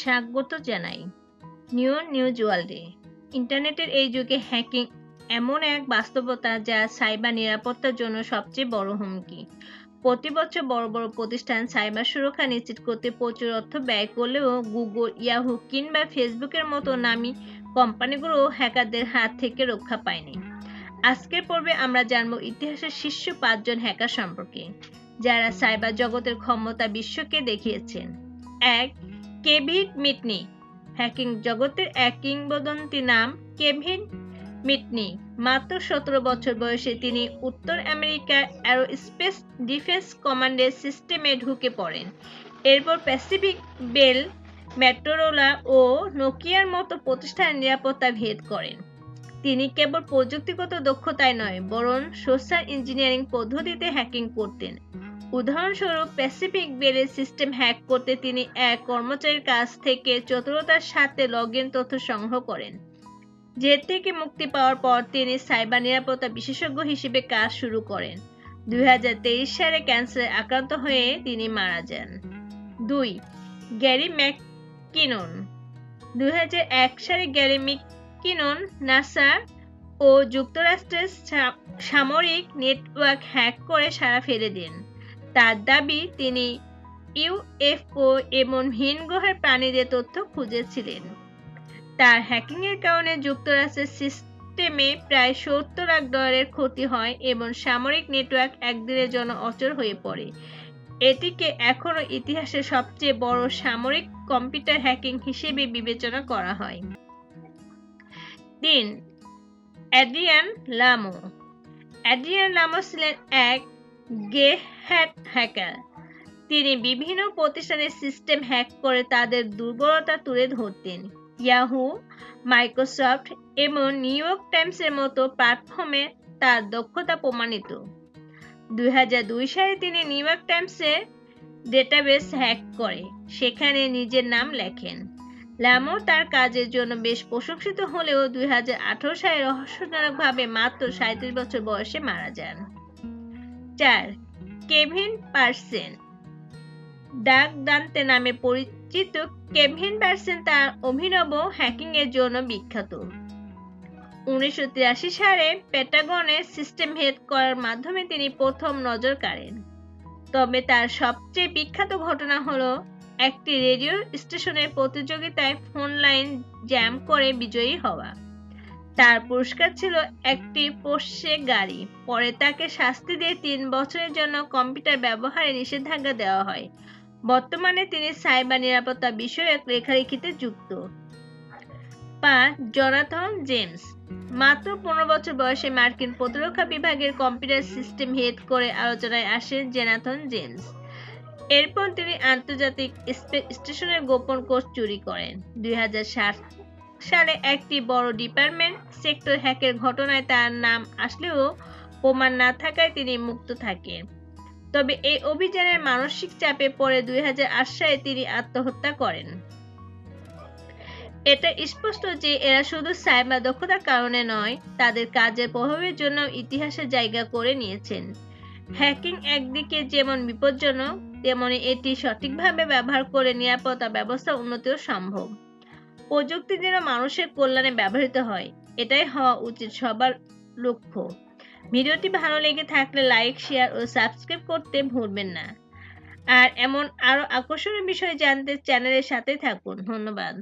স্বাগত জানাই। New news ওয়ার্ল্ডে ইন্টারনেটের এই যুগে হ্যাকিং এমন এক বাস্তবতা যা সাইবার নিরাপত্তার জন্য সবচেয়ে বড় হুমকি। প্রতি বছর বড় বড় প্রতিষ্ঠান সাইবার সুরক্ষা নিশ্চিত করতে প্রচুর অর্থ ব্যয় করলেও গুগল ইয়াহু কিংবা ফেসবুকের মতো নামী কোম্পানিগুলো হ্যাকারদের হাত থেকে রক্ষা পায়নি। আজকের পর্বে আমরা জানব ইতিহাসের শীর্ষ পাঁচজন হ্যাকার সম্পর্কে, যারা সাইবার জগতের ক্ষমতা বিশ্বকে দেখিয়েছেন। এক কেভিন মিটনি। হ্যাকিং জগতের এক কিংবদন্তি নাম কেভিন মিটনি। মাত্র সতেরো বছর বয়সে তিনি উত্তর আমেরিকার অ্যারো স্পেস ডিফেন্স কমান্ডের সিস্টেমে ঢুকে পড়েন। এরপর প্যাসিফিক বেল মেট্রোরোলা ও নোকিয়ার মতো প্রতিষ্ঠানের নিরাপত্তা ভেদ করেন। তিনি কেবল প্রযুক্তিগত দক্ষতায় নয়, বরং সোশ্যাল ইঞ্জিনিয়ারিং পদ্ধতিতে হ্যাকিং করতেন। উদাহরণস্বরূপ প্যাসিফিক বেলের সিস্টেম হ্যাক করতে তিনি এক কর্মচারীর কাছ থেকে চতুরতার সাথে লগ তথ্য সংগ্রহ করেন। জেল থেকে মুক্তি পাওয়ার পর তিনি সাইবার নিরাপত্তা বিশেষজ্ঞ হিসেবে কাজ শুরু করেন। দুই হাজার তেইশ সালে ক্যান্সারে আক্রান্ত হয়ে তিনি মারা যান। দুই, গ্যারি ম্যাককিনন। দুই হাজার এক সালে গ্যারি ম্যাককিনন নাসা ও যুক্তরাষ্ট্রের সামরিক নেটওয়ার্ক হ্যাক করে সারা ফেলে দেন। তার দাবি, তিনি ইউএফও এবং ভিন গ্রহের প্রাণীদের তথ্য খুঁজেছিলেন। তার হ্যাকিংয়ের কারণে যুক্তরাষ্ট্রের সিস্টেমে প্রায় সত্তর লাখ ডলারের ক্ষতি হয় এবং সামরিক নেটওয়ার্ক একদিনের জন্য অচল হয়ে পড়ে। এটিকে এখনও ইতিহাসের সবচেয়ে বড় সামরিক কম্পিউটার হ্যাকিং হিসেবে বিবেচনা করা হয়। তিন অ্যাড্রিয়ান লামো। অ্যাড্রিয়ান লামো ছিলেন এক গে হ্যাট হ্যাকার। তিনি বিভিন্ন প্রতিষ্ঠানের সিস্টেম হ্যাক করে তাদের দুর্বলতা তুলে ধরতেন। ইয়াহু, মাইক্রোসফট এবং নিউ ইয়র্ক টাইমসের মতো প্ল্যাটফর্মে তার দক্ষতা প্রমাণিত। দুই সালে তিনি নিউ ইয়র্ক টাইমসের ডেটাবেস হ্যাক করে। সেখানে নিজের নাম লেখেন। ল্যামো তার কাজের জন্য বেশ প্রশংসিত হলেও দুই সালে রহস্যজনকভাবে মাত্র সাঁত্রিশ বছর বয়সে মারা যান। চার, কেভিন পার্সেন। ডাক দান্তে নামে পরিচিত কেভিন পার্সেন তার অভিনব হ্যাকিং এর জন্য বিখ্যাত। উনিশশো তিরাশি সালে পেটাগনের সিস্টেম হেড করার মাধ্যমে তিনি প্রথম নজর কাড়েন। তবে তার সবচেয়ে বিখ্যাত ঘটনা হলো একটি রেডিও স্টেশনের প্রতিযোগিতায় ফোন লাইন জ্যাম করে বিজয়ী হওয়া। তার পুরস্কার ছিল একটি পোষ্যে গাড়ি। পরে তাকে শাস্তি দিয়ে তিন বছরের জন্য কম্পিউটার ব্যবহারে নিষেধাজ্ঞা দেওয়া হয়। বর্তমানে তিনি সাইবার নিরাপত্তা বিষয়ক লেখালেখিতে যুক্ত। পাঁচ জনাথন জেমস। মাত্র পনেরো বছর বয়সে মার্কিন প্রতিরক্ষা বিভাগের কম্পিউটার সিস্টেম হেড করে আলোচনায় আসেন জেনাথন জেমস। এরপর তিনি আন্তর্জাতিক স্টেশনের গোপন কোষ চুরি করেন। দুই সালে একটি বড় ডিপার্টমেন্ট সেক্টর হ্যাকের ঘটনায় তার নাম আসলেও প্রমাণ না থাকায় তিনি মুক্ত থাকেন। তবে এই অভিযানের মানসিক চাপে পড়ে দুই সালে তিনি আত্মহত্যা করেন। এটা স্পষ্ট যে এরা শুধু সাইবার দক্ষতার কারণে নয়, তাদের কাজের প্রভাবের জন্য ইতিহাসে জায়গা করে নিয়েছেন। হ্যাকিং একদিকে যেমন বিপজ্জনক তেমনি এটি সঠিকভাবে ব্যবহার করে নিরাপত্তা ব্যবস্থা উন্নতিও সম্ভব। প্রযুক্তি যেন মানুষের কল্যাণে ব্যবহৃত হয়, এটাই হওয়া উচিত সবার লক্ষ্য। ভিডিওটি ভালো লেগে থাকলে লাইক, শেয়ার ও সাবস্ক্রাইব করতে ভুলবেন না। আর এমন আরও আকর্ষণীয় বিষয় জানতে চ্যানেলের সাথে থাকুন। ধন্যবাদ।